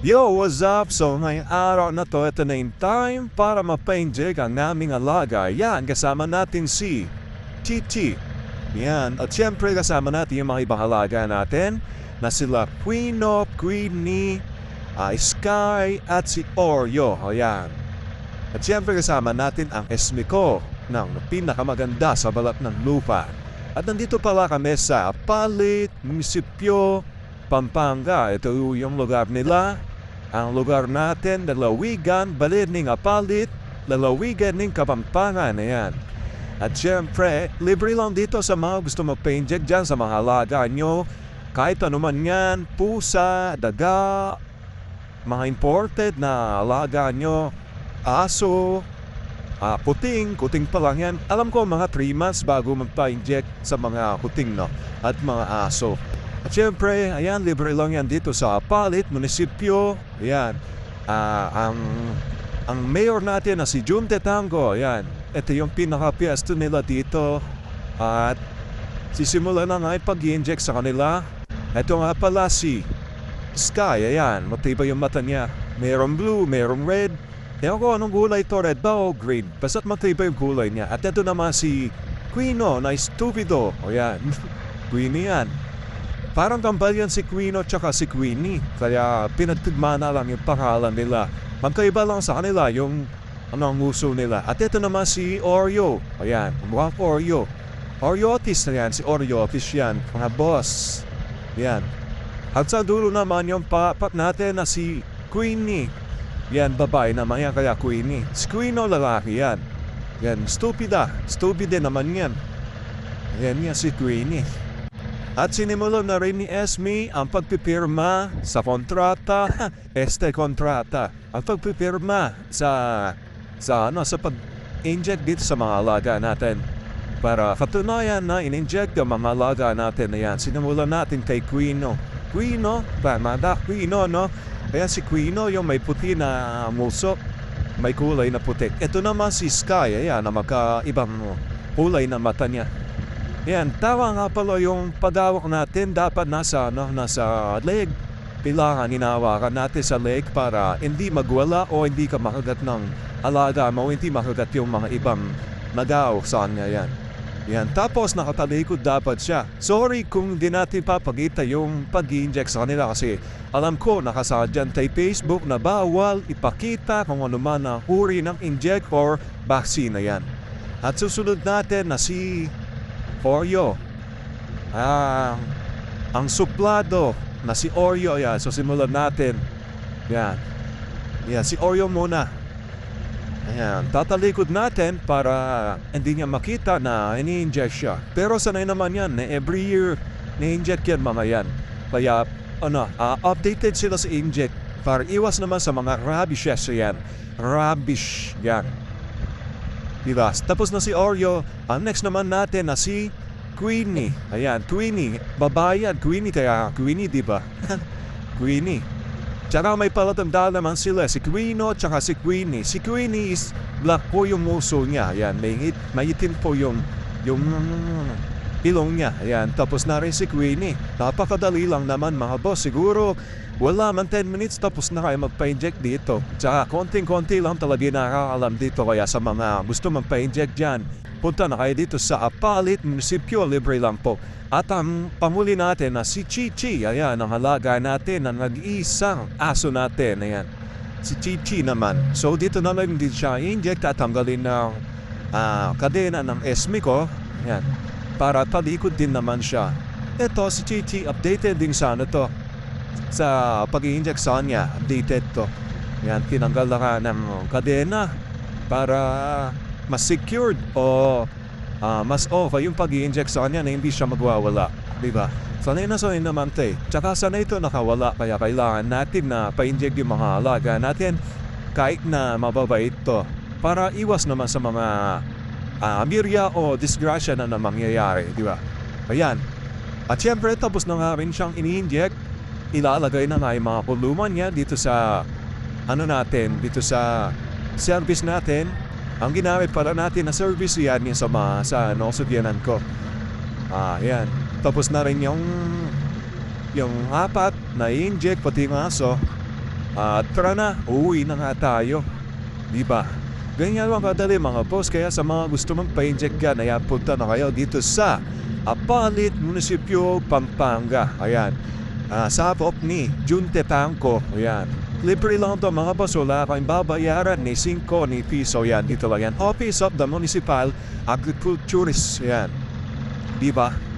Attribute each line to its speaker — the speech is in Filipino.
Speaker 1: Yo, what's up? So ngayong araw na to, ito na yung time para mapainjig ang naming alaga. Yan, kasama natin si Titi. Yan, at syempre kasama natin yung mga ibang alaga natin na sila Quino, Queenie, uh, Sky, at si Oreo. Ayan. At syempre kasama natin ang Esmiko ng pinakamaganda sa balat ng lupa. At nandito pala kami sa Palit, Munisipyo, Pampanga. Ito yung lugar nila. Ang lugar natin, lalawigan, balid ng Apalit, lalawigan ng Kapampangan. Ayan. At syempre, libre lang dito sa mga gusto magpa-inject dyan sa mga alaga nyo. Kahit ano man yan, pusa, daga, mga imported na alaga nyo, aso, ah, puting, kuting pa lang yan. Alam ko mga 3 months bago magpa-inject sa mga kuting no, at mga aso. At syempre, ayan, libre lang yan dito sa Palit, munisipyo. Ayan, Ah, ang, ang mayor natin na si Jun Tetango, ayan, ito yung pinaka-piesto nila dito. At sisimula na nga pag-inject sa kanila. Ito nga pala si Sky, ayan, matibay yung mata niya. Merong blue, merong red. Ewan ko anong gulay to, red ba o green? Basta't matibay yung gulay niya. At ito naman si Quino na stupido. O yan, Queenie yan. Parang kambal yan si Quino tsaka si Queenie. Kaya pinagtugma na lang yung pangalan nila. Magkaiba lang sa kanila yung ano ang uso nila. At ito naman si Oreo. Ayan, mukhang Oreo. Oreo Otis na yan, si Oreo Otis yan, mga boss. Yan. At sa dulo naman yung papat natin na si Queenie. Yan, babae naman yan, kaya Queenie. Si Queeno, lalaki yan. Yan, stupida. Stupide naman yan. Yan yan si Queenie. At sinimulan na rin ni Esme ang pagpipirma sa kontrata, este kontrata, ang pagpipirma sa sa ano sa pag-inject dito sa mga alaga natin. Para katunayan na in-inject ang mga alaga natin na yan. Sinimulan natin kay Quino. Quino, tama da, Quino, no? Kaya si Quino yung may puti na mulso, may kulay na puti. Ito naman si Sky, ayan, na magkaibang kulay na mata niya. Yan, tawa nga pala yung pagawak natin dapat nasa, ano, nasa leg. Kailangan hinawakan natin sa leg para hindi magwala o hindi ka makagat ng alaga mo, hindi makagat yung mga ibang nagaw saan nga yan. Yan, tapos nakatalikod dapat siya. Sorry kung di natin papagita yung pag-inject sa kanila kasi alam ko nakasadyan kay Facebook na bawal ipakita kung ano man na uri ng inject or vaccine na yan. At susunod natin na si Oreo. Ah, ang suplado na si Oreo yan. So simulan natin. Yan. Yan, si Oreo muna. Ayan, tatalikod natin para hindi niya makita na ini-inject siya. Pero sanay naman yan, na every year ni-inject yan mga yan. Kaya, ano, ah, updated sila sa inject para iwas naman sa mga rabies yan. Rabish yan. Diba? Tapos na si Oreo, ang next naman natin na si Queenie. Ayan, Queenie. Babae yan, Queenie kaya Queenie, di ba? Queenie. Tsaka may palatandaan naman sila, si Quino tsaka si Queenie. Si Queenie is black po yung muso niya. Ayan, may, may itim po yung, yung ilong niya. Ayan, tapos na rin si Queenie. Napakadali lang naman mga boss. Siguro wala man 10 minutes tapos na kayo magpa-inject dito. Tsaka konting-konti lang talaga nakakaalam dito kaya sa mga gusto magpa-inject dyan. Punta na kayo dito sa Apalit Munisipyo, libre lang po. At ang pamuli natin na si Chichi, ayan, ang halaga natin na nag-iisang aso natin, ayan. Si Chichi naman. So dito na lang din siya inject at tanggalin ng ah, kadena ng esmi ko, ayan, para talikod din naman siya. Ito, si Chichi, updated din sana to sa pag-inject sa kanya, updated to. Yan, tinanggal na ka ng kadena para mas secured o ah, mas okay yung pag inject sa kanya na hindi siya magwawala. Di ba? Sanay na sanay naman te. Tsaka sanay ito nakawala kaya kailangan natin na pa-inject yung mga alaga natin kahit na mababait to para iwas naman sa mga uh, mirya o disgrasya na na mangyayari. Di ba? Ayan. At syempre tapos na nga rin siyang ini-inject ilalagay na nga yung mga kuluman niya dito sa ano natin, dito sa service natin. Ang ginamit pala natin na service yan yung sa mga sa sudyanan ko. Ah, yan. Tapos na rin yung yung apat na inject pati yung aso. At tara na, uwi na nga tayo. Di ba? Ganyan lang kadali mga boss, kaya sa mga gusto mong pa-inject ka, ayan, punta na kayo dito sa Apalit, Munisipyo, Pampanga. Ayan, Ah, sa hop ni Juntepangco. Ayan. Libre lang to mga boss, wala kang babayaran ni 5 ni piso. Yan, dito lang yan. Office of the Municipal Agriculturist. Yan. Di ba?